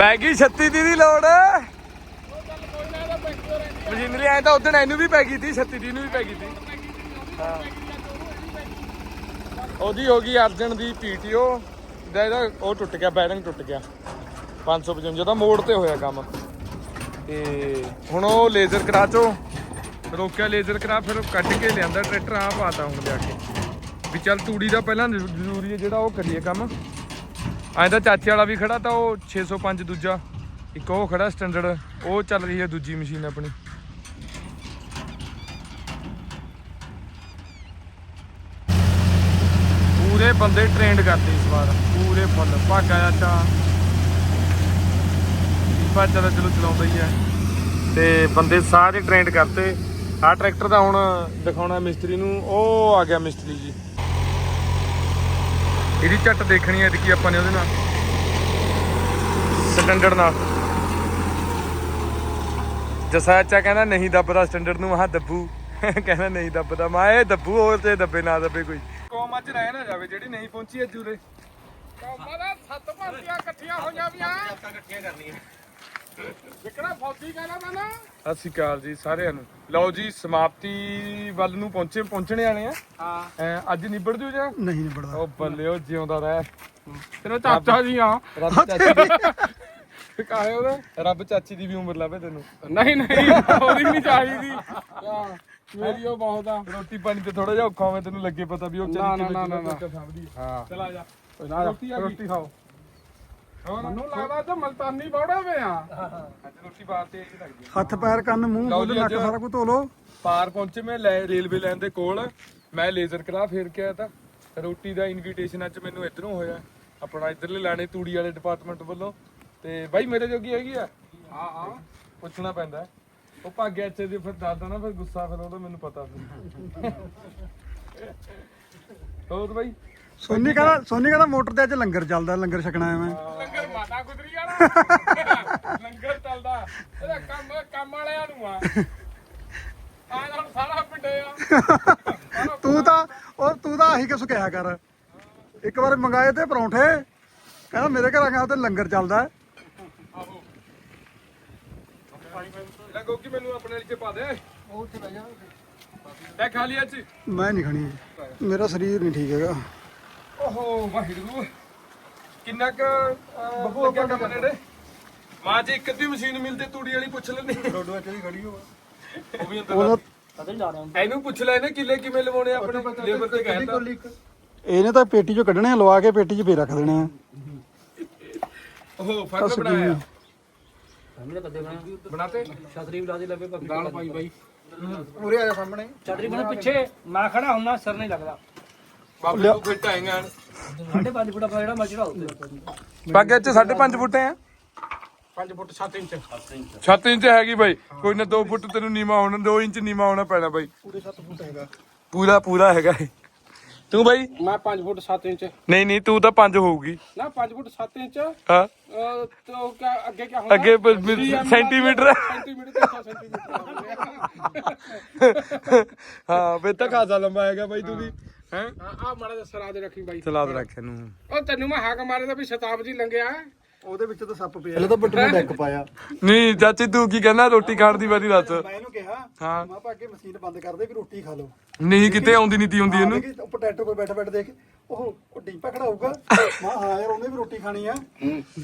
ਪੈ ਗਈ 36 ਦੀ ਦੀ ਲੋੜ। ਮਸ਼ੀਨਰੀ ਐ ਤਾਂ ਉਦੋਂ ਇਹਨੂੰ ਵੀ ਪੈ ਗਈ ਸੀ 36 ਦੀ ਨੂੰ ਵੀ ਪੈ ਗਈ ਸੀ ਉਹਦੀ ਹੋ ਗਈ ਅਰਜਨ ਦੀ ਪੀਟੀਓ। ਦਾ ਇਹਦਾ ਉਹ ਟੁੱਟ ਗਿਆ, ਬੈਰਿੰਗ ਟੁੱਟ ਗਿਆ। 555 ਦਾ ਮੋੜ ਤੇ ਹੋਇਆ ਕੰਮ। ਤੇ ਹੁਣ ਉਹ ਲੇਜ਼ਰ ਕਰਾ ਚੋ। ਰੋਕਿਆ ਲੇਜ਼ਰ ਕਰਾ, ਫਿਰ ਕੱਢ ਕੇ ਲਿਆਂਦਾ, ਟਰੈਕਟਰ ਆ ਪਾਤਾ ਹੁਣ ਜਾ ਕੇ। ਵੀ ਚੱਲ ਤੂੜੀ ਦਾ ਪਹਿਲਾਂ ਜ਼ਰੂਰੀ ਹੈ ਜਿਹੜਾ ਉਹ ਕਰੀਏ ਕੰਮ। ਐਂ ਤਾਂ ਚਾਚੇ ਵਾਲਾ ਵੀ ਖੜਾ ਤਾਂ ਉਹ 605 ਦੂਜਾ। ਇੱਕ ਉਹ ਖੜਾ ਸਟੈਂਡਰਡ ਉਹ ਚੱਲ ਰਹੀ ਹੈ ਦੂਜੀ ਮਸ਼ੀਨ ਆਪਣੀ। ਪੂਰੇ ਬੰਦੇ ਟ੍ਰੇਨਡ ਕਰਦੇ ਇਸ ਵਾਰ, ਪੂਰੇ ਫੁੱਲ ਭਾਗਾ ਚਾਚਾ ਭਾਜਾ ਤਾਂ ਚਲੋ ਚਲਾਉਂਦਾ ਹੀ ਹੈ। ਤੇ ਬੰਦੇ ਸਾਰੇ ਟ੍ਰੇਨਡ ਕਰਤੇ। ਆਹ ਟਰੈਕਟਰ ਦਾ ਹੁਣ ਦਿਖਾਉਣਾ ਮਿਸਤਰੀ ਨੂੰ, ਉਹ ਆ ਗਿਆ ਮਿਸਤਰੀ ਜੀ। ਇਹਦੀ ਝੱਟ ਦੇਖਣੀ ਹੈ ਕਿ ਆਪਾਂ ਨੇ ਉਹਦੇ ਨਾਲ। ਸਟੈਂਡਰਡ ਨਾਲ। ਜਸਾ ਚਾਚਾ ਕਹਿੰਦਾ ਨਹੀਂ ਦੱਬਦਾ ਸਟੈਂਡਰਡ ਨੂੰ। ਆਹ ਦੱਬੂ। ਕਹਿੰਦਾ ਨਹੀਂ ਦੱਬਦਾ। ਮੈਂ ਇਹ ਦੱਬੂ ਹੋਰ ਤੇ ਦੱਬੇ ਨਾ ਦੱਬੇ ਕੋਈ। ਕੌਮ ਅੱਜ ਰਹਿ ਨਾ ਜਾਵੇ ਜਿਹੜੀ ਨਹੀਂ ਪਹੁੰਚੀ ਅੱਜ ਉਰੇ। ਕੌਮਾਂ ਦਾ ਸੱਤ ਭਾਰਤੀਆਂ ਇਕੱਠੀਆਂ ਹੋਈਆਂ ਵੀਆਂ। ਇਕੱਠੀਆਂ ਕਰਨੀਆਂ। ਵਿਕਣਾ ਫੌਜੀ ਕਹਿੰਦਾ ਮੈਂ ਨਾ। ਸਤਿ ਸ਼੍ਰੀ ਅਕਾਲ ਜੀ ਸਾਰਿਆਂ ਨੂੰ। ਲਓ ਜੀ ਸਮਾਪਤੀ ਵੱਲ ਨੂੰ ਪਹੁੰਚੇ ਪਹੁੰਚਣੇ ਵਾਲੇ ਆ। ਹਾਂ। ਐਂ ਅੱਜ ਨਿਬੜ ਜੂ ਜਾਂ? ਨਹੀਂ ਨਿਬੜਦਾ। ਉਹ ਬੱਲੇ ਉਹ ਜਿਉਂਦਾ ਰਹਿ। ਤੇਰਾ ਚਾਚਾ ਜੀ ਆ। ਰੱਬ ਚਾਚੀ ਦੀ ਕਾਹੇ ਉਹਦਾ ਰੱਬ ਚਾਚੀ ਦੀ ਵੀ ਉਮਰ ਲਾਵੇ ਤੈਨੂੰ। ਨਹੀਂ ਨਹੀਂ ਉਹਦੀ ਨਹੀਂ ਚਾਹੀਦੀ। ਮੇਰੀ ਉਹ ਬਹੁਤ ਆ। ਰੋਟੀ ਪਾਣੀ ਤੇ ਥੋੜਾ ਜਿਹਾ ਔਖਾ ਹੋਵੇ ਤੈਨੂੰ ਲੱਗੇ ਪਤਾ ਵੀ ਉਹ ਚੱਲੀ ਨਾ, ਕਿਵੇਂ ਨਾ, ਨਾ, ਕਿਵੇਂ ਸਮਝਦੀ ਹਾਂ। ਚਲਾ ਜਾ। ਰੋਟੀ ਆ ਗਈ। ਰੋਟੀ ਖਾਓ। ਮੈਨੂੰ ਲੱਗਦਾ ਤੇ ਮਲਤਾਨੀ ਬੌੜਾ ਵੇ ਆ। ਅੱਜ ਰੋਟੀ ਬਾਤ ਤੇ ਇਹ ਲੱਗਦੀ ਹੈ। ਹੱਥ ਪੈਰ ਕੰਨ ਮੂੰਹ ਲਓ ਜੀ, ਨੱਕ ਅੱਜ- ਸਾਰਾ ਕੁਝ ਧੋ ਲੋ ਪਾਰ ਪਹੁੰਚੇ ਮੈਂ ਲੈ ਰੇਲਵੇ ਲਾਈਨ ਦੇ ਕੋਲ। ਮੈਂ ਲੇਜ਼ਰ ਕਰਾ ਫੇਰ ਕੇ ਆਇਆ ਤਾਂ। ਰੋਟੀ ਦਾ ਇਨਵੀਟੇਸ਼ਨ ਅੱਜ ਮੈਨੂੰ ਇਧਰੋਂ ਹੋਇਆ। ਆਪਣਾ ਇਧਰਲੇ ਲਾਣੇ ਤੂੜੀ ਵਾਲੇ ਡਿਪਾਰਟਮੈਂਟ ਵੱਲੋਂ। ਤੇ ਬਾਈ ਮੇਰੇ ਜੋਗੀ ਹੈਗੀ ਆ? ਹਾਂ ਹਾਂ। ਪੁੱਛਣਾ ਪੈਂਦਾ। ਹੈ। ਉਹ ਭਾਗਿਆ ਚ ਦੀ ਫਿਰ ਦੱਸਦਾ ਨਾ ਫਿਰ ਗੁੱਸਾ ਫਿਰ ਉਹਦਾ ਮੈਨੂੰ ਪਤਾ ਫਿਰ। ਹੋਰ ਬਾਈ? ਸੋਨੀ ਕਹਿੰਦਾ ਸੋਨੀ ਕਹਿੰਦਾ ਮੋਟਰ ਤੇ ਅੱਜ ਲੰਗਰ ਚੱਲਦਾ ਲੰਗਰ ਛਕਣਾ ਐ ਮੈਂ ਲੰਗਰ ਮਾਤਾ ਗੁਜਰੀ ਵਾਲਾ। ਲੰਗਰ ਚੱਲਦਾ। ਇਹਦਾ ਕੰਮ ਕੰਮ ਵਾਲਿਆਂ ਨੂੰ ਆ। ਆ ਹੁਣ ਸਾਰਾ ਪਿੰਡੇ ਆ। ਤੂੰ ਤਾਂ ਉਹ ਤੂੰ ਤਾਂ ਆਹੀ ਕਿਸ ਕਿਹਾ ਕਰ। ਇੱਕ ਵਾਰ ਮੰਗਾਏ ਤੇ ਪਰੌਂਠੇ। ਕਹਿੰਦਾ ਮੇਰੇ ਘਰ ਆ ਗਿਆ ਤੇ ਲੰਗਰ ਚੱਲਦਾ। ਲੈ ਗੋਗੀ ਮੈਨੂੰ ਆਪਣੇ ਵਾਲੀ ਚ ਪਾ ਦੇ। ਉਹ ਉੱਥੇ ਬਹਿ ਜਾ। ਲੈ ਖਾ ਲਿਆ ਮੈਂ ਨਹੀਂ ਖਾਣੀ। ਮੇਰਾ ਸਰੀਰ ਨਹੀਂ ਠੀਕ ਹੈਗਾ। ਓਹੋ ਵਾਹਿਗੁਰੂ। ਕਿੰਨਾ ਕ ਲੱਗਿਆ ਕੰਮ ਨੇੜੇ? ਮਾਂ ਜੀ ਇੱਕ ਅੱਧੀ ਮਸ਼ੀਨ ਮਿਲਦੇ ਤੂੜੀ ਵਾਲੀ ਪੁੱਛ ਲੈਣੀ ਰੋਡਵਾ ਚ ਵੀ ਖੜੀ ਹੋ। ਉਹ ਵੀ ਅੰਦਰ ਉਹਦਾ ਇਹਨੂੰ ਪੁੱਛ ਲੈ ਇਹਨੇ ਕਿੱਲੇ ਕਿਵੇਂ ਲਵਾਉਣੇ ਆਪਣੇ ਲੇਬਰ ਤੇ ਕਹਿੰਦਾ ਇਹਨੇ ਤਾਂ ਪੇਟੀ ਚੋਂ ਕੱਢਣੇ ਆ, ਲਵਾ ਕੇ ਪੇਟੀ 'ਚ ਫੇਰ ਰੱਖ ਦੇਣੇ ਆ। ਉਹ ਫ਼ਰਕ ਬਣਾਇਆ। ਸਾਹਮਣੇ ਕੱਦੇ ਬਣਾ ਬਣਾਤੇ? ਛਤਰੀ ਬਲਾ ਦੇ ਲੱਗੇ ਪੱਕੀ ਦਾਲ ਪਾਈ ਬਾਈ। ਪੂਰੇ ਆ ਜਾ ਸਾਹਮਣੇ। ਛਤਰੀ ਬਣਾ ਪਿੱਛੇ ਮੈਂ ਖੜਾ ਹੁੰਨਾ ਸਿਰ ਨਹੀਂ ਲੱਗਦਾ। ਬਾਬੂ ਨੂੰ ਸਾਢੇ ਪੰਜ ਫੁੱਟ ਆਪਣਾ ਜਿਹੜਾ ਮਰਜ਼ੀ ਢਾਓ ਉੱਤੇ। ਬਾਗੇ ਚ 5.5 ਫੁੱਟ ਆ 5 ਫੁੱਟ 7 ਇੰਚ। 7 ਇੰਚ ਹੈਗੀ ਬਾਈ। ਕੋਈ ਨਾ 2 ਫੁੱਟ ਤੈਨੂੰ ਨੀਵਾ ਹੋਣਾ 2 ਇੰਚ ਨੀਵਾ ਹੋਣਾ ਪੈਣਾ ਬਾਈ। ਪੂਰੇ 7 ਫੁੱਟ ਹੈਗਾ। ਪੂਰਾ ਪੂਰਾ ਹੈਗਾ ਇਹ। ਤੂੰ ਬਾਈ? ਮੈਂ 5 ਫੁੱਟ 7 ਇੰਚ। ਨਹੀਂ ਨਹੀਂ ਤੂੰ ਤਾਂ 5 ਹੋਊਗੀ। ਨਾ 5 ਫੁੱਟ 7 ਇੰਚ। ਹਾਂ। ਤੇ ਉਹ ਕਿਆ ਅੱਗੇ ਕੀ ਹੁੰਦਾ ਅੱਗੇ ਸੈਂਟੀਮੀਟਰ ਸੈਂਟੀਮੀਟਰ 300 ਸੈਂਟੀਮੀਟਰ ਹਾਂ ਬੇ ਤਾਂ ਖਾਸਾ ਲੰਬਾ ਹੈਗਾ ਬਾਈ ਤੂੰ ਵੀ। ਹੈ? ਆ ਮਾੜਾ ਜਿਹਾ ਸਰਾਜ ਰੱਖੀ ਬਾਈ। ਸਲਾਦ ਰੱਖ ਇਹਨੂੰ। ਉਹ ਤੈਨੂੰ ਮੈਂ ਹਾਕ ਮਾਰੇ ਦਾ ਵੀ ਸ਼ਤਾਬਦੀ ਲੰਘਿਆ। ਉਹਦੇ ਵਿੱਚ ਤਾਂ ਸੱਪ ਪਿਆ। ਪਹਿਲਾਂ ਤਾਂ ਬੱਟੂ ਨੇ ਡੈਕ ਪਾਇਆ। ਨਹੀਂ ਚਾਚੀ ਤੂੰ ਕੀ ਕਹਿੰਦਾ ਰੋਟੀ ਖਾਣ ਦੀ ਵਾਰੀ ਦੱਸ। ਮੈਂ ਇਹਨੂੰ ਕਿਹਾ ਹਾਂ। ਮੈਂ ਪਾ ਕੇ ਮਸ਼ੀਨ ਬੰਦ ਕਰ ਦੇ ਵੀ ਰੋਟੀ ਖਾ ਲਓ। ਨਹੀਂ ਕਿਤੇ ਆਉਂਦੀ ਨਹੀਂ ਤੀ ਹੁੰਦੀ ਇਹਨੂੰ। ਪੋਟੈਟੋ ਕੋਲ ਬੈਠਾ ਬੈਠਾ ਦੇਖ। ਉਹ ਉਹ ਡੀਪਾ ਖੜਾ ਹੋਊਗਾ ਮੈਂ ਹਾਂ ਯਾਰ ਉਹਨੇ ਵੀ ਰੋਟੀ ਖਾਣੀ ਆ।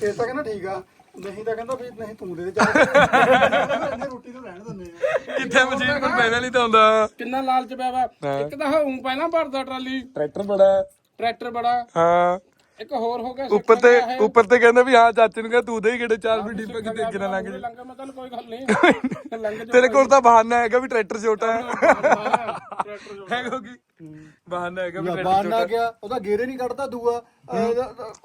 ਫੇਰ ਤਾਂ ਕਹਿੰਦਾ ਠੀਕ ਆ। ਨਹੀਂ ਤਾਂ ਕਹਿੰਦਾ ਵੀ ਨਹੀਂ ਤੂੰ ਦੇ ਦੇ ਚੱਲ ਇਹਨੇ ਰੋਟੀ ਤਾਂ ਰਹਿਣ ਦਿੰਦੇ ਆ। ਕਿੱਥੇ ਮਸ਼ੀਨ ਕੋਲ ਪੈਣਾ ਨਹੀਂ ਤਾਂ ਹੁੰਦਾ? ਕਿੰਨਾ ਲਾਲਚ ਪਿਆ ਵਾ। ਇੱਕ ਤਾਂ ਹੂੰ ਪਹਿਲਾਂ ਭਰਦਾ ਟਰਾਲੀ। ਟਰੈਕਟਰ ਬੜਾ। ਟਰੈਕਟਰ ਬੜਾ। ਹਾਂ। ਇੱਕ ਹੋਰ ਹੋ ਗਿਆ ਉੱਪਰ ਤੇ ਉੱਪਰ ਤੇ ਕਹਿੰਦਾ ਵੀ ਹਾਂ ਚਾਚੇ ਨੂੰ ਕਹਿੰਦਾ ਤੂੰ ਦੇ ਹੀ ਕਿਹੜੇ ਚਾਰ ਵੀ ਡੀਪੇ ਕਿਤੇ ਅੱਗੇ ਨਾ ਲੰਘ ਜਾ। ਲੰਘ ਮੈਂ ਤੁਹਾਨੂੰ ਕੋਈ ਗੱਲ ਨਹੀਂ। ਤੇਰੇ ਕੋਲ ਤਾਂ ਬਹਾਨਾ ਹੈਗਾ ਵੀ ਟਰੈਕਟਰ ਛੋਟਾ ਹੈ। ਟਰੈਕਟਰ ਜੋ ਹੈ ਕਿਉਂਕਿ ਬਹਾਨਾ ਹੈਗਾ ਵੀ ਟਰੈਕਟਰ ਬਾਣ ਨਾ ਗਿਆ ਉਹਦਾ ਗੇਰੇ ਨਹੀਂ ਕੱਢਦਾ ਦੂਆ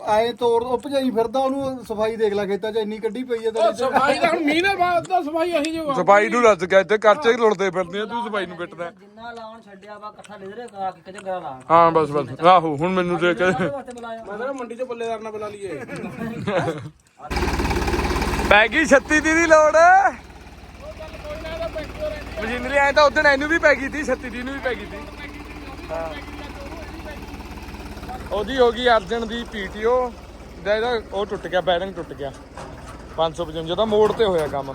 ਆਏ ਤੋੜ ਉਹ ਭਜਾਈ ਫਿਰਦਾ ਉਹਨੂੰ ਸਫ਼ਾਈ ਦੇਖ ਲੈ ਖੇਤਾਂ 'ਚ ਇੰਨੀ ਕੱਢੀ ਪਈ ਆ ਉਹ ਸਫ਼ਾਈ ਦਾ ਹੁਣ ਮੀਂਹ ਦੇ ਬਾਅਦ ਤਾਂ ਸਫ਼ਾਈ ਇਹੀ ਜੋ ਸਫ਼ਾਈ ਨੂੰ ਰੱਜ ਗਿਆ ਇੱਥੇ ਕਰਚੇ ਲੁੱਟਦੇ ਫਿਰਦੇ ਆ ਤੂੰ ਸਫ਼ਾਈ ਨੂੰ ਪਿੱਟਦਾ। ਜਿੰਨਾ ਲਾਉਣ ਛੱਡਿਆ ਵਾ ਇਕੱਠਾ ਲਿਦਰੇ ਆ ਕੇ ਕਿਤੇ ਗਰਾ ਲਾ ਹਾਂ ਬਸ ਬਸ। ਆਹੋ ਹੁਣ ਮੈਨੂੰ ਦੇ ਕੇ ਵਾਸਤੇ ਬੁਲਾਇਆ। ਮੈਂ ਤਾਂ ਮੰਡੀ 'ਚ ਬੱਲੇਦਾਰ ਨਾਲ ਬੁਲਾ ਲਈਏ। ਪੈ ਗਈ 36 ਦੀ ਦੀ ਲੋੜ। ਮਸ਼ੀਨਰੀ ਐ ਤਾਂ ਉਦੋਂ ਇਹਨੂੰ ਵੀ ਪੈ ਗਈ ਸੀ 36 ਦੀ ਨੂੰ ਵੀ ਪੈ ਗਈ ਸੀ ਹਾਂ। ਉਹਦੀ ਹੋ ਗਈ ਅਰਜਨ ਦੀ ਪੀਟੀਓ। ਦਾ ਇਹਦਾ ਉਹ ਟੁੱਟ ਗਿਆ, ਬੈਰਿੰਗ ਟੁੱਟ ਗਿਆ। 555 ਦਾ ਮੋੜ ਤੇ ਹੋਇਆ ਕੰਮ।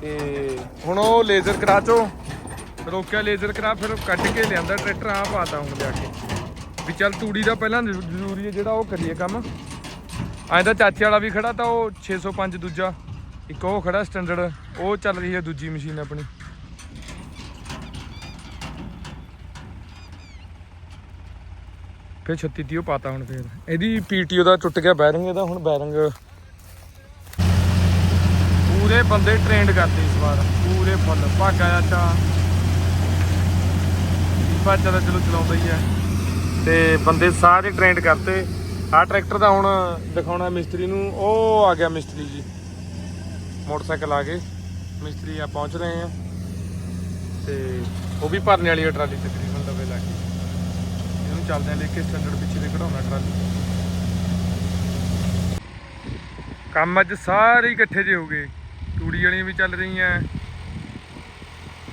ਤੇ ਹੁਣ ਉਹ ਲੇਜ਼ਰ ਕਰਾ ਚੋ। ਰੋਕਿਆ ਲੇਜ਼ਰ ਕਰਾ, ਫਿਰ ਕੱਢ ਕੇ ਲਿਆਂਦਾ, ਟਰੈਕਟਰ ਆ ਪਾਤਾ ਹੁਣ ਜਾ ਕੇ। ਵੀ ਚੱਲ ਤੂੜੀ ਦਾ ਪਹਿਲਾਂ ਜ਼ਰੂਰੀ ਹੈ ਜਿਹੜਾ ਉਹ ਕਰੀਏ ਕੰਮ। ਐਂ ਤਾਂ ਚਾਚੇ ਵਾਲਾ ਵੀ ਖੜਾ, ਤਾਂ ਉਹ 605 ਦੂਜਾ। ਇੱਕ ਉਹ ਖੜਾ ਸਟੈਂਡਰਡ ਉਹ ਚੱਲ ਰਹੀ ਹੈ ਦੂਜੀ ਮਸ਼ੀਨ ਆਪਣੀ। ਫਿਰ 36 30 ਉਹ ਪਾਤਾ ਹੁਣ ਫੇਰ। ਇਹਦੀ ਪੀਟੀਓ ਦਾ ਟੁੱਟ ਗਿਆ ਬੈਰਿੰਗ, ਇਹਦਾ ਹੁਣ ਬੈਰਿੰਗ ਪੂਰੇ ਬੰਦੇ ਟ੍ਰੇਨਡ ਕਰਦੇ ਇਸ ਵਾਰ, ਪੂਰੇ ਫੁੱਲ ਭਾਗਾ ਚਾਚਾ ਭਾਚਾ ਦਾ ਚਲੋ ਚਲਾਉਂਦਾ ਹੀ ਹੈ। ਤੇ ਬੰਦੇ ਸਾਰੇ ਟ੍ਰੇਨਡ ਕਰਤੇ। ਆਹ ਟਰੈਕਟਰ ਦਾ ਹੁਣ ਦਿਖਾਉਣਾ ਮਿਸਤਰੀ ਨੂੰ। ਉਹ ਆ ਗਿਆ ਮਿਸਤਰੀ ਜੀ। ਮੋਟਰਸਾਈਕਲ ਆ ਗਏ। ਮਿਸਤਰੀ ਆ ਪਹੁੰਚ ਰਹੇ ਆ। ਤੇ ਉਹ ਵੀ ਭਰਨੇ ਵਾਲੀ ਹੈ ਟਰਾਲੀ ਤਕਰੀਬਨ ਲਵੇ ਲਾ ਇਹਨੂੰ ਚੱਲਦੇ ਆ ਲੈ ਕੇ ਸਟੈਂਡਰਡ ਪਿੱਛੇ ਤੇ ਕਢਾਉਣਾ ਟਰਾਲੀ। ਕੰਮ ਅੱਜ ਸਾਰੇ ਇਕੱਠੇ ਜੇ ਹੋ ਗਏ। ਤੂੜੀ ਵਾਲੀਆਂ ਵੀ ਚੱਲ ਰਹੀਆਂ।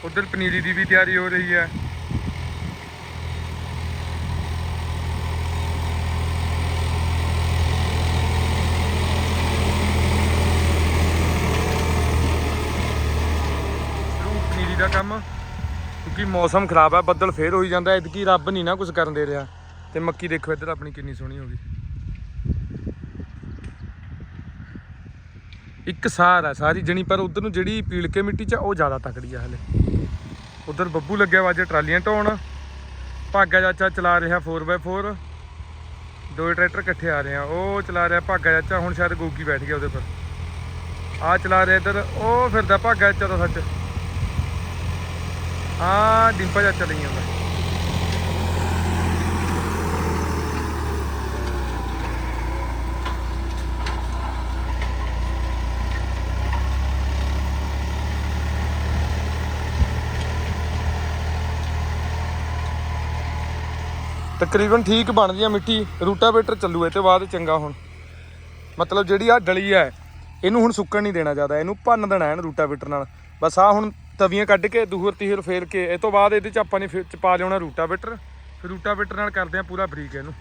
ਉਧਰ ਪਨੀਰੀ ਦੀ ਵੀ ਤਿਆਰੀ ਹੋ ਰਹੀ ਹੈ। ਪਨੀਰੀ ਦਾ ਕੰਮ। ਕਿਉਂਕਿ ਮੌਸਮ ਖਰਾਬ ਹੈ ਬੱਦਲ ਫੇਰ ਹੋਈ ਜਾਂਦਾ, ਐਤਕੀ ਰੱਬ ਨਹੀਂ ਨਾ ਕੁਝ ਕਰਨ ਦੇ ਰਿਹਾ। ਤੇ ਮੱਕੀ ਦੇਖੋ ਇੱਧਰ, ਆਪਣੀ ਕਿੰਨੀ ਸੋਹਣੀ ਹੋ ਗਈ। ਇੱਕ ਸਾਰ ਹੈ ਸਾਰੀ ਜਣੀ, ਪਰ ਉਧਰ ਨੂੰ ਜਿਹੜੀ ਪੀਲ ਕੇ ਮਿੱਟੀ ਚ ਉਹ ਜ਼ਿਆਦਾ ਤਕੜੀ ਆ ਹਲੇ। ਉਧਰ ਬੱਬੂ ਲੱਗਿਆ ਵਾਜੇ ਟਰਾਲੀਆਂ ਢੋਣ। ਭਾਗਾ ਚਾਚਾ ਚਲਾ ਰਿਹਾ 4x4 ਦੋ ਟਰੈਕਟਰ ਇਕੱਠੇ ਆ ਰਹੇ ਆ, ਉਹ ਚਲਾ ਰਿਹਾ ਭਾਗਾ ਚਾਚਾ, ਹੁਣ ਸ਼ਾਇਦ ਗੋਗੀ ਬੈਠ ਗਿਆ ਉਹਦੇ ਪਰ। ਆ ਚਲਾ ਰਿਹਾ ਇੱਧਰ, ਉਹ ਫਿਰਦਾ ਭਾਗਾ ਚਾਚਾ ਦਾ ਸੱਚ। ਆ ਡਿੰਪਾ ਚਾਚਾ ਲਈ ਜਾਂਦਾ ਤਕਰੀਬਨ ਠੀਕ ਬਣਦੀ ਆ ਮਿੱਟੀ। ਰੂਟਾਵੇਟਰ ਚੱਲੂ, ਇਹ ਤੇ ਬਾਅਦ ਚੰਗਾ ਹੁਣ। ਮਤਲਬ ਜਿਹੜੀ ਆ ਡਲੀ ਹੈ ਇਹਨੂੰ ਹੁਣ ਸੁੱਕਣ ਨਹੀਂ ਦੇਣਾ ਜ਼ਿਆਦਾ, ਇਹਨੂੰ ਭੰਨ ਦੇਣਾ ਹੈ ਰੂਟਾਵੇਟਰ ਨਾਲ। ਬਸ ਆ ਹੁਣ ਤਵੀਆਂ ਕੱਢ ਕੇ ਦੂਹਰ ਤੀਹਰ ਫੇਰ ਕੇ, ਇਹ ਤੋਂ ਬਾਅਦ ਇਹਦੇ ਚ ਆਪਾਂ ਨੇ ਫਿਰ ਚ ਪਾ ਲਿਆਉਣਾ ਰੂਟਾਵੇਟਰ। ਫਿਰ ਰੂਟਾਵੇਟਰ ਨਾਲ ਕਰਦੇ ਆ ਪੂਰਾ ਬਰੀਕ ਇਹਨੂੰ।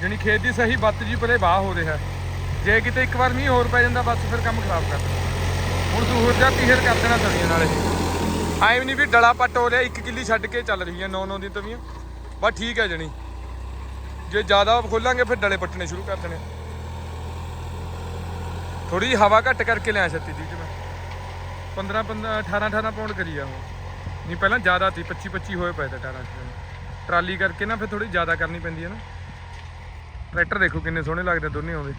ਜਾਣੀ ਖੇਤ ਦੀ ਸਹੀ ਬੱਤ ਜੀ ਪਰੇ ਬਾਹ ਹੋ ਰਿਹਾ। ਜੇ ਕਿਤੇ ਇੱਕ ਵਾਰ ਮੀਂਹ ਹੋਰ ਪੈ ਜਾਂਦਾ, ਬਸ ਫਿਰ ਕੰਮ ਖਰਾਬ ਕਰ ਹੁਣ ਦੂਹਰ ਜਾਂ ਤੀਹਰ ਕਰ ਦੇਣਾ ਤਵੀਆਂ ਨਾਲ ਇਹ। ਵੀ ਨਹੀਂ ਵੀ ਡਲਾ ਪੱਟ ਹੋ ਰਿਹਾ, ਇੱਕ ਕਿੱਲੀ ਛੱਡ ਕੇ ਚੱਲ ਰਹੀ ਹੈ ਨੌ ਨੌ ਦੀ ਤਵੀਆਂ। ਬਸ ਠੀਕ ਹੈ ਜਣੀ। ਜੇ ਜ਼ਿਆਦਾ ਖੋਲਾਂਗੇ, ਫਿਰ ਡਲੇ ਪੱਟਣੇ ਸ਼ੁਰੂ ਕਰ ਦੇਣੇ। ਥੋੜੀ ਹਵਾ ਘੱਟ ਕਰਕੇ ਲਿਆ ਛੱਤੀ ਦੀ ਚ ਮੈਂ। 15 15 18 18 ਪਾਉਂਡ ਕਰੀ ਆ ਉਹ। ਨਹੀਂ, ਪਹਿਲਾਂ ਜ਼ਿਆਦਾ ਸੀ 25 25 ਹੋਏ ਪਏ ਤੇ 18 ਟਰਾਲੀ ਕਰਕੇ ਨਾ ਫਿਰ ਥੋੜੀ ਜ਼ਿਆਦਾ ਕਰਨੀ ਪੈਂਦੀ ਹੈ ਨਾ। ਟਰੈਕਟਰ ਦੇਖੋ ਕਿੰਨੇ ਸੋਹਣੇ ਲੱਗਦੇ ਦੋਨੇ ਆਉਂਦੇ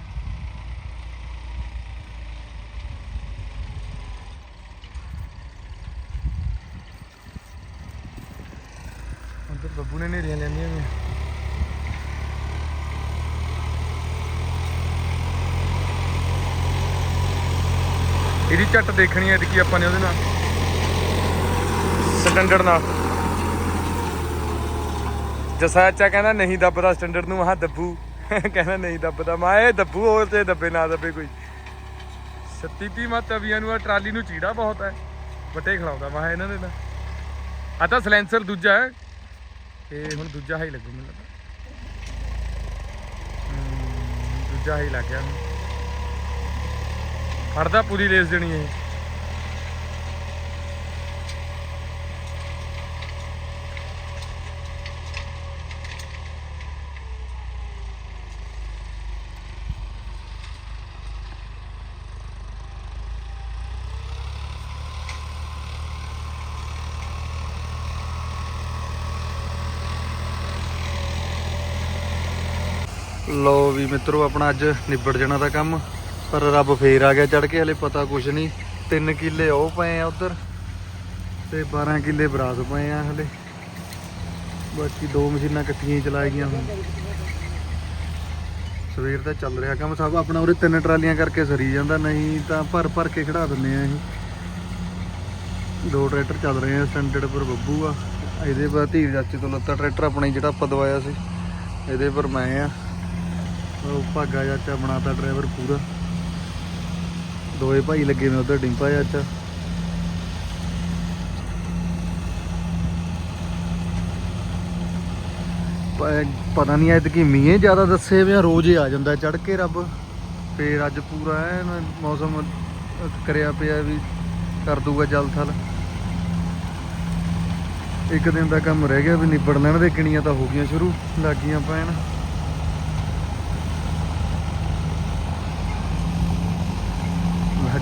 ਉਧਰ ਬੱਬੂ ਨੇ ਨੇਰੀਆਂ ਲੈਂਦੀਆਂ ਨੇ ਇਹਦੀ ਝੱਟ ਦੇਖਣੀ ਹੈ ਕਿ ਆਪਾਂ ਨੇ ਉਹਦੇ ਨਾਲ। ਸਟੈਂਡਰਡ ਨਾਲ। ਜਸਾਚਾ ਕਹਿੰਦਾ, ਨਹੀਂ ਦੱਬਦਾ ਸਟੈਂਡਰਡ ਨੂੰ। ਆਹ ਦੱਬੂ। ਕਹਿੰਦਾ, ਨਹੀਂ ਦੱਬਦਾ। ਮੈਂ ਇਹ ਦੱਬੂ ਹੋਰ ਤੇ ਦੱਬੇ, ਨਾ ਦੱਬੇ ਕੋਈ। ਸੱਤੀ ਤੀ ਮਾ ਨੂੰ ਆ, ਟਰਾਲੀ ਨੂੰ ਚੀੜਾ ਬਹੁਤ ਹੈ। ਵਟੇ ਖਲਾਉਂਦਾ, ਮੈਂ ਇਹਨਾਂ ਦੇ ਨਾਲ ਆ ਤਾਂ ਸਲੈਂਸਰ ਦੂਜਾ ਹੈ। ਤੇ ਹੁਣ ਦੂਜਾ ਹੀ ਲੱਗੂ ਮੈਨੂੰ ਲੱਗਦਾ। ਦੂਜਾ ਹੀ ਲੱਗ ਗਿਆ। ਹੁਣ ਫੜਦਾ ਪੂਰੀ ਰੇਸ ਦੇਣੀ ਹੈ ਲੋ ਵੀ ਮਿੱਤਰੋ ਆਪਣਾ ਅੱਜ ਨਿਬੜ ਜਾਣਾ ਦਾ ਕੰਮ। ਪਰ ਰੱਬ ਫੇਰ ਆ ਗਿਆ ਚੜ ਕੇ, ਹਲੇ ਪਤਾ ਕੁਛ ਨਹੀਂ। 3 ਕਿੱਲੇ ਉਹ ਪਏ ਆ ਉਧਰ ਤੇ 12 ਕਿੱਲੇ ਬਰਾਸ ਪਏ ਆ ਹਲੇ। ਬਾਕੀ ਦੋ ਮਸ਼ੀਨਾਂ ਇਕੱਠੀਆਂ ਹੀ ਚਲਾਈ ਗਈਆਂ ਹੁਣ। ਸਵੇਰ ਦਾ ਚੱਲ ਰਿਹਾ ਕੰਮ, ਸਭ ਆਪਣਾ ਉਰੇ ਤਿੰਨ ਟਰਾਲੀਆਂ ਕਰਕੇ ਸਰੀ ਜਾਂਦਾ, ਨਹੀਂ ਤਾਂ ਭਰ ਭਰ ਕੇ ਖੜਾ ਦਿੰਦੇ ਆ ਇਹ ਦੋ ਟਰੈਕਟਰ ਚੱਲ ਰਹੇ ਆ ਸਟੈਂਡਰਡ ਪਰ ਬੱਬੂ ਆ। ਇਹਦੇ ਪਰ ਧੀਰ ਚਾਚੇ ਤੋਂ ਲੱਤਾ ਟਰੈਕਟਰ ਆਪਣਾ ਜਿਹੜਾ ਆਪਾਂ ਦਵਾਇਆ ਸੀ। ਇਹਦੇ ਪਰ ਮੈਂ ਆ। ਉਹ ਭਾਗਾ ਚਾਚਾ ਬਣਾਤਾ ਡਰਾਈਵਰ ਪੂਰਾ। ਦੋਏ ਭਾਈ ਲੱਗੇ ਨੇ ਉਧਰ ਡਿੰਪਾ ਚਾਚਾ ਪਤਾ ਨਹੀਂ ਐਤਕੀ ਮੀਂਹ ਜ਼ਿਆਦਾ ਦੱਸੇ ਵੀ ਆ, ਰੋਜ਼ ਹੀ ਆ ਜਾਂਦਾ ਚੜ ਕੇ ਰੱਬ। ਫੇਰ ਅੱਜ ਪੂਰਾ ਐਨ ਮੌਸਮ ਕਰਿਆ ਪਿਆ ਵੀ ਕਰ ਦੂਗਾ ਜਲ ਥਲ। ਇੱਕ ਦਿਨ ਦਾ ਕੰਮ ਰਹਿ ਗਿਆ ਵੀ ਨਿਬੜ ਲੈਣ ਦੇ ਕਿਣੀਆਂ ਤਾਂ ਹੋ ਗਈਆਂ ਸ਼ੁਰੂ ਲੱਗੀਆਂ ਪੈਣ।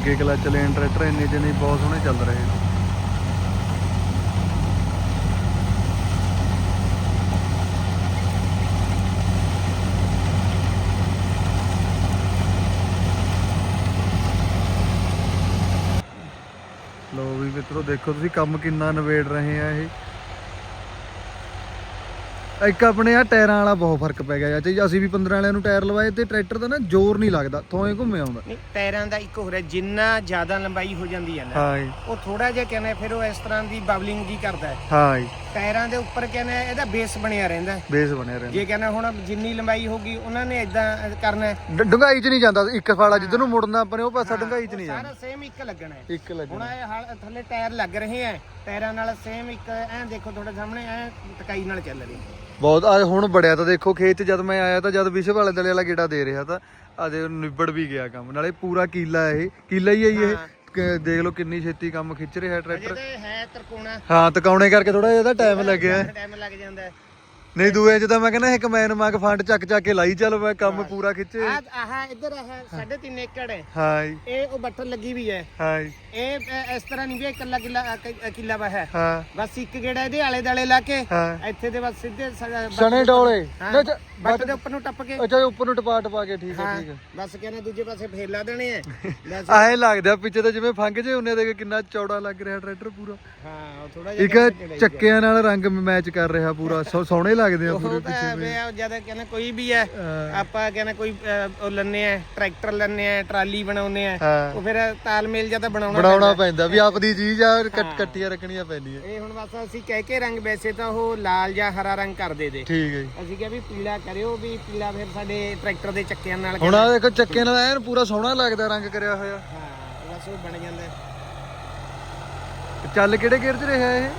ਅੱਗੇ ਕਲਾ ਚਲੇ ਟਰੈਕਟਰ ਇੰਨੇ ਜਿਹੇ ਨਹੀਂ, ਬਹੁਤ ਸੋਹਣੇ ਚੱਲ ਰਹੇ ਨੇ। ਲੋ ਵੀ ਮਿੱਤਰੋ, ਦੇਖੋ ਤੁਸੀਂ ਕੰਮ ਕਿੰਨਾ ਨਵੇੜ ਰਹੇ ਆ ਇਹ। ਇੱਕ ਆਪਣੇ ਆ ਟਾਇਰਾਂ ਵਾਲਾ ਬਹੁਤ ਫ਼ਰਕ ਪੈ ਗਿਆ ਚਾਚਾ ਜੀ ਅਸੀਂ ਵੀ 15 ਵਾਲਿਆਂ ਨੂੰ ਟਾਇਰ ਲਵਾਏ ਤੇ ਟਰੈਕਟਰ ਦਾ ਨਾ ਜ਼ੋਰ ਨਹੀਂ ਲੱਗਦਾ ਥੋਏ ਘੁੰਮੇ ਆਉਂਦਾ ਨਹੀਂ ਟਾਇਰਾਂ ਦਾ ਇੱਕ ਹੋ ਰਿਹਾ ਜਿੰਨਾ ਜ਼ਿਆਦਾ ਲੰਬਾਈ ਹੋ ਜਾਂਦੀ ਹੈ ਨਾ ਹਾਂ ਜੀ। ਉਹ ਥੋੜਾ ਜਿਹਾ ਕਹਿੰਦਾ ਫਿਰ ਉਹ ਇਸ ਤਰ੍ਹਾਂ ਦੀ ਬਬਲਿੰਗ ਜੀ ਕਰਦਾ ਹੈ। ਹਾਂ ਜੀ। ਟਾਇਰਾਂ ਦੇ ਉੱਪਰ ਕਹਿੰਦਾ ਇਹਦਾ ਬੇਸ ਬਣਿਆ ਰਹਿੰਦਾ। ਬੇਸ ਬਣਿਆ ਰਹਿੰਦਾ। ਜੇ ਕਹਿੰਦਾ ਹੁਣ ਜਿੰਨੀ ਲੰਬਾਈ ਹੋਗੀ ਉਹਨਾਂ ਨੇ ਇਦਾਂ ਕਰਨਾ ਹੈ। ਡ- ਡੂੰਘਾਈ ਚ ਨਹੀਂ ਜਾਂਦਾ ਇੱਕ ਫਾਲਾ ਜਿੱਧਰ ਨੂੰ ਮੁੜਨਾ ਆਪਣੇ ਉਹ ਪਾਸਾ ਡੰਗਾਈ ਚ ਨਹੀਂ ਸਾਰਾ ਜਾਂਦਾ ਸੇਮ ਇੱਕ ਲੱਗਣਾ ਹੈ। ਇੱਕ ਹੁਣ ਲੱਗਣਾ ਇਹ ਹਾਲ- ਥੱਲੇ ਟਾਇਰ ਲੱਗ ਰਹੇ ਹੈ ਟਾਇਰਾਂ ਨਾਲ ਸੇਮ ਇੱਕ ਐ ਦੇਖੋ ਤੁਹਾਡੇ ਸਾਹਮਣੇ ਐ ਟਕਾਈ ਨਾਲ ਚੱਲ ਰਹੀ ਬਹੁਤ ਆ ਹੁਣ ਬੜਿਆ ਤਾਂ ਦੇਖੋ ਖੇਤ 'ਚ ਜਦ ਮੈਂ ਆਇਆ ਤਾਂ ਜਦ ਵਿਸ਼ਵ ਵਾਲੇ ਦਲੇ ਵਾਲਾ ਗੇੜਾ ਦੇ ਰਿਹਾ ਤਾਂ ਆ ਦੇ ਨਿਬੜ ਵੀ ਗਿਆ ਕੰਮ ਨਾਲੇ ਪੂਰਾ ਕੀਲਾ ਇਹ ਕੀਲਾ ਹੀ ਹੈ ਜੀ ਇਹ ਕ- ਦੇਖ ਲਓ ਕਿੰਨੀ ਛੇਤੀ ਕੰਮ ਖਿੱਚ ਰਿਹਾ ਅਜੇ ਟਰੈਕਟਰ। ਤਾਂ ਇਹ ਤਰਕੋਣਾ। ਹਾਂ ਤਕਾਉਣੇ ਕਰਕੇ ਥੋੜਾ ਜਿਹਾ ਟਾਈਮ ਲੱਗਿਆ ਟਾਈਮ ਲੱਗ ਜਾਂਦਾ ਹੈ। ਨਹੀਂ ਦੂਏ 'ਚ ਤਾਂ ਮੈਂ ਕਹਿੰਦਾ ਇੱਕ ਮੈਨ ਮੰਗ ਫੰਡ ਚੱਕ ਚੱਕ ਕੇ ਲਾਈ ਚੱਲ ਮੈਂ ਕੰਮ ਪੂਰਾ ਖਿੱਚੇ। ਆ ਆਹ ਇੱਧਰ ਆਹ 3.5 ਏਕੜ ਹੈ। ਹਾਂ ਜੀ। ਇਹ ਉਹ ਬੱਟਨ ਲੱਗੀ ਵੀ ਹੈ। ਹਾਂ ਜੀ। ਇਹ ਅ, ਇਸ ਤਰ੍ਹਾਂ ਨਹੀਂ ਵੀ ਇਹ ਇਕੱਲਾ ਕਿੱਲਾ ਅ, ਕਿੱਲਾ ਵਾ ਹੈ। ਹਾਂ। ਬਸ ਇੱਕ ਗੇੜਾ ਇਹਦੇ ਆਲੇ ਦਾਲੇ ਲਾ ਕੇ ਹਾਂ। ਇੱਥੇ ਦੇ ਬਸ ਸਿੱਧੇ ਸ- ਬੱਟ ਸਣੇ ਦੇ ਡੋਲੇ। ਹਾਂ, ਨਾ ਚ- ਬੱਟ ਦੇ ਉੱਪਰ ਨੂੰ ਟੱਪ ਕੇ। ਅੱਛਾ ਉੱਪਰ ਨੂੰ ਟਪਾ ਟਪਾ ਕੇ ਠੀਕ ਹੈ ਹਾਂ। ਠੀਕ ਹੈ। ਬਸ ਕਹਿੰਦੇ ਦੂਜੇ ਪਾਸੇ ਫੇਰ ਲਾ ਦੇਣੇ ਆ। ਬਸ। ਆਏ ਲੱਗਦਾ ਪਿੱਛੇ ਤਾਂ ਜਿਵੇਂ ਫੰਗ ਜੇ ਉਹਨੇ ਦੇ ਕਿੰਨਾ ਚੌੜਾ ਲੱਗ ਰਿਹਾ ਟਰੈਕਟਰ ਪੂਰਾ। ਹਾਂ ਥੋੜਾ ਇੱਕ ਚੱਕਿਆਂ ਨਾਲ ਰੰਗ ਮੈਚ ਕਰ ਰਿਹਾ ਪੂਰਾ ਸੋ- ਸੋਹਣੇ ਲੱਗਦੇ ਆ ਪੂਰੇ ਉਹ ਤਾਂ ਵੇ। ਜ਼ਿਆਦਾ ਕਹਿੰਦਾ ਕੋਈ ਵੀ ਹੈ ਹਾਂ। ਆਪਾਂ ਕਹਿੰਦਾ ਕੋਈ ਅ, ਉਹ ਲੰਨੇ ਆ ਟਰੈਕਟਰ ਲੰਨੇ ਆ ਟਰਾਲੀ ਬਣਾਉਨੇ ਆ ਹਾਂ। ਉਹ ਫਿਰ ਤਾਲਮੇਲ ਜਾਂ ਤਾਂ ਬਣਾਉਣਾ ਬਣਾਉਣਾ ਪੈਂਦਾ। ਵੀ ਆਪਦੀ ਚੀਜ਼ ਆ ਕੱਟ ਕੱਟੀਆਂ ਰੱਖਣੀਆਂ ਪੈਂਦੀਆਂ। ਇਹ ਹੁਣ ਬਸ ਅਸੀਂ ਕਹਿ ਕੇ ਰੰਗ ਵੈਸੇ ਤਾਂ ਉਹ ਲਾਲ ਜਾਂ ਹਰਾ ਰੰਗ ਕਰ ਦੇ ਦੇ ਠੀਕ ਹੈ ਜੀ। ਅਸੀਂ ਕਿਹਾ ਵੀ ਪੀਲਾ ਕਰਿਓ ਵੀ ਪੀਲਾ ਫਿਰ ਸਾਡੇ ਟਰੈਕਟਰ ਦੇ ਚੱਕਿਆਂ ਨਾਲ ਹੁਣ ਆ ਦੇਖੋ ਚੱਕੇ ਨਾਲ ਐਨ ਪੂਰਾ ਸੋਹਣਾ ਲੱਗਦਾ ਰੰਗ ਕਰਿਆ ਹੋਇਆ। ਹਾਂ ਬਸ ਉਹ ਬਣ ਜਾਂਦਾ। ਹੈ। ਚੱਲ ਕਿਹੜੇ ਗੇਅਰ 'ਚ ਰਿਹਾ ਇਹ?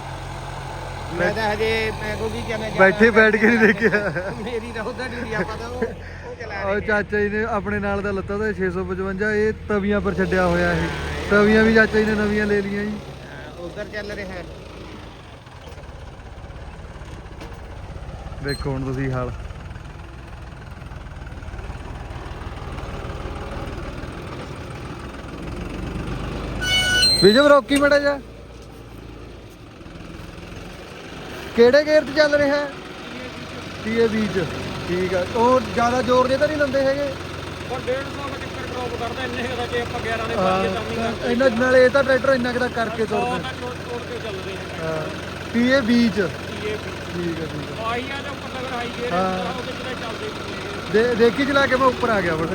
ਮੈਂ ਤਾਂ ਹਜੇ ਮੈਂ ਕੋ ਕੀ ਕਹਿਣਾ ਜ਼ਿਆਦਾ ਬੈਠੇ ਬੈਠ ਕੇ ਨਹੀਂ ਦੇਖਿਆ। ਮੇਰੀ ਤਾਂ ਉਹਦਾ ਡਿਊਟੀ ਆਪਾਂ ਤਾਂ ਉਹ ਉਹ ਚਲਾ ਉਹ ਚਾਚਾ ਜੀ ਨੇ ਆਪਣੇ ਨਾਲ ਦਾ ਲੱਤਾ ਤਾਂ 655 ਇਹ ਤਵੀਆਂ ਪਰ ਛੱਡਿਆ ਹੋਇਆ ਇਹ। ਤਵੀਆਂ ਵੀ ਚਾਚਾ ਜੀ ਨੇ ਨਵੀਆਂ ਲੈ ਲਈਆਂ ਜੀ। ਉਧਰ ਚੱਲ ਰਿਹਾ ਦੇਖੋ ਹੁਣ ਤੁਸੀਂ ਹਾਲ। ਵਿਜੇ ਰੋਕੀ ਮੜਾ ਜਾ ਕਿਹੜੇ ਗੇਅਰ 'ਚ ਚੱਲ ਰਿਹਾ? ਹੈ ਟੀਏ ਚ ਠੀਕ ਆ। ਉਹ ਜ਼ਿਆਦਾ ਜ਼ੋਰ ਜੇ ਤਾਂ ਨਹੀਂ ਲੰਦੇ ਹੈਗੇ? ਪਰ 150 ਦਾ ਕਿੱਕਰ ਡ੍ਰੌਪ ਕਰਦਾ ਇੰਨੇ ਦਾ ਜੇ ਆਪਾਂ 11 ਦੇ ਹਾਂ, ਪਾਈਏ ਤਾਂ ਨਹੀਂ ਕਰਦੇ ਇਹਨਾਂ ਨਾਲੇ ਇਹ ਤਾਂ ਟਰੈਕਟਰ ਇੰਨਾ ਕਿਦਾ ਕਰਕੇ ਉਹ ਤੁਰਦਾ। ਤਾਂ ਛੋੜ ਛੋੜ ਕੇ ਚੱਲਦੇ ਨੇ। ਟੀਏ ਚ ਇਹ ਠੀਕ ਹੈ ਠੀਕ ਆਈ ਆ ਜਾਂ ਉੱਪਰ ਅਗਰ ਹਾਈ ਗੇਅਰ ਹਾਂ। ਹੁੰਦਾ ਉਹਦੇ ਤੇ ਚੱਲਦੇ ਨੇ ਹੈ ਦੇ ਦੇਖੀ ਚਲਾ ਕੇ ਮੈਂ ਉੱਪਰ ਆ ਗਿਆ ਬਸ।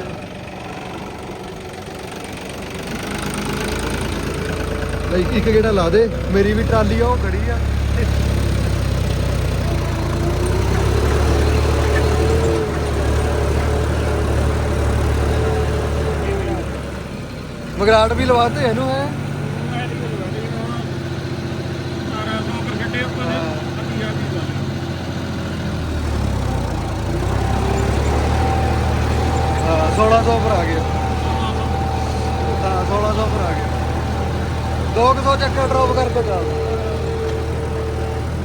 ਇੱਕ ਗੇੜਾ ਲਾ ਦੇ। ਮੇਰੀ ਵੀ ਟਰਾਲੀ ਆ ਉਹ ਖੜੀ ਆ। ਮਗਰਾਟ ਵੀ ਲਵਾਤੇ ਇਹਨੂੰ, ਹੈ? ਸਾਰਾ ਸੋਕਰ ਉੱਪਰ ਆ ਦੀ ਹਾਂ 1600 ਪਰ ਆ ਗਿਆ। ਹਾਂ 1600 ਪਰ 200 ਚੱਕਰ ਡ੍ਰੌਪ ਕਰਕੇ ਚੱਲ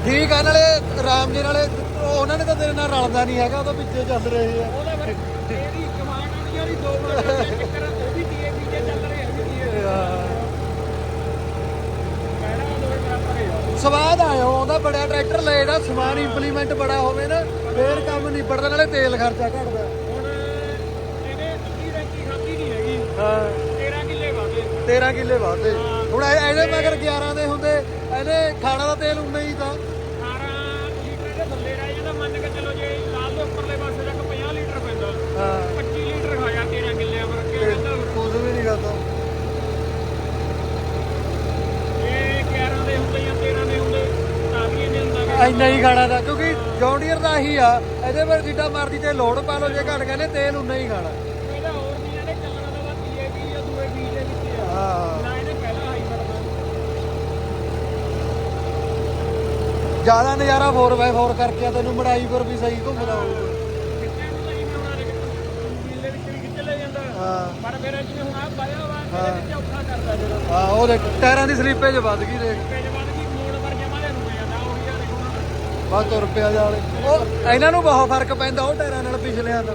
ਠੀਕ ਆ, ਨਾਲੇ ਰਾਮ ਜੀ ਨਾਲੇ ਉਹਨਾਂ ਨੇ ਤਾਂ ਤੇਰੇ ਨਾਲ ਰਲਦਾ ਨਹੀਂ ਹੈਗਾ, ਉਹ ਤਾਂ ਪਿੱਛੇ ਚੱਲ ਰਹੇ ਆ। ਉਹਦਾ ਫਿਰ ਤੇਰੀ ਕਮਾਂਡ ਵਾਲੀ ਦੋ ਮਾਰ ਚੱਕਰ ਉਹ ਵੀ ਟੀਏਪੀ ਤੇ ਚੱਲ ਰਿਹਾ ਹੈ ਜੀ ਪਹਿਲਾਂ ਦੋਵੇਂ ਬਰਾਬਰ ਹੈ ਸਵਾਦ ਆਇਆ ਉਹਦਾ ਬੜਾ ਟਰੈਕਟਰ ਲੈ ਜਿਹੜਾ ਸਮਾਨ ਇੰਪਲੀਮੈਂਟ ਬੜਾ ਹੋਵੇ ਨਾ ਫੇਰ ਕੰਮ ਨਿਬੜਦਾ ਨਾਲੇ ਤੇਲ ਖਰਚਾ ਘਟਦਾ। ਹੁਣ ਇਹਨੇ ਅੱਧੀ ਰੈਂਕੀ ਖਾਧੀ ਨਹੀਂ ਹੈਗੀ। ਹਾਂ। 13 ਕਿੱਲੇ ਵਾਦੇ 13 ਕਿੱਲੇ ਵਾਧੇ। ਹੁਣ ਇਹ- ਇਹਦੇ ਮਗਰ 11 ਦੇ ਇੰਨਾ ਹੀ ਖਾਣਾ ਦਾ ਕਿਉਂਕਿ ਜੌਂਡੀਅਰ ਦਾ ਹੀ ਆ ਇਹਦੇ ਪਰ ਜਿੱਡਾ ਮਰਦੀ ਤੇ ਲੋਡ ਪਾ ਲਓ ਜੇ ਘੱਟ ਕਹਿੰਦੇ ਤੇਲ ਉਨਾ ਹੀ ਖਾਣਾ। ਇਹਦਾ ਹੋਰ ਨਹੀਂ ਇਹਨੇ ਚੱਲਣਾ ਦਾ ਬਸ ਪੀਏਪੀ ਜਾਂ ਦੂਏ ਬੀ ਦੇ ਵਿੱਚ ਆ। ਹਾਂ। ਨਾ ਇਹਨੇ ਪਹਿਲਾਂ ਹਾਈ ਕਰਦਾ ਜ਼ਿਆਦਾ ਨਜ਼ਾਰਾ 4x4 ਕਰਕੇ ਤੈਨੂੰ ਮੜਾਈ ਪਰ ਵੀ ਸਹੀ ਘੁੰਮਦਾ ਹੋਊ। ਹਾਂ ਪਰ ਫਿਰ ਜਿਵੇਂ ਹੁਣ ਆ ਪਾਇਆ ਵਾ ਇਹਦੇ ਵਿੱਚ ਔਖਾ ਕਰਦਾ ਜਦੋਂ ਆ ਉਹ ਟਾਇਰਾਂ ਦੀ ਸਲੀਪੇਜ ਵੱਧ ਗਈ ਦੇਖ। ਬਾ ਤੁਰ ਪਿਆ ਜਾਲੇ ਉਹ, ਇਹਨਾਂ ਨੂੰ ਬਹੁਤ ਫ਼ਰਕ ਪੈਂਦਾ, ਉਹ ਟਾਇਰਾਂ ਨਾਲ ਪਿਛਲਿਆਂ ਦਾ।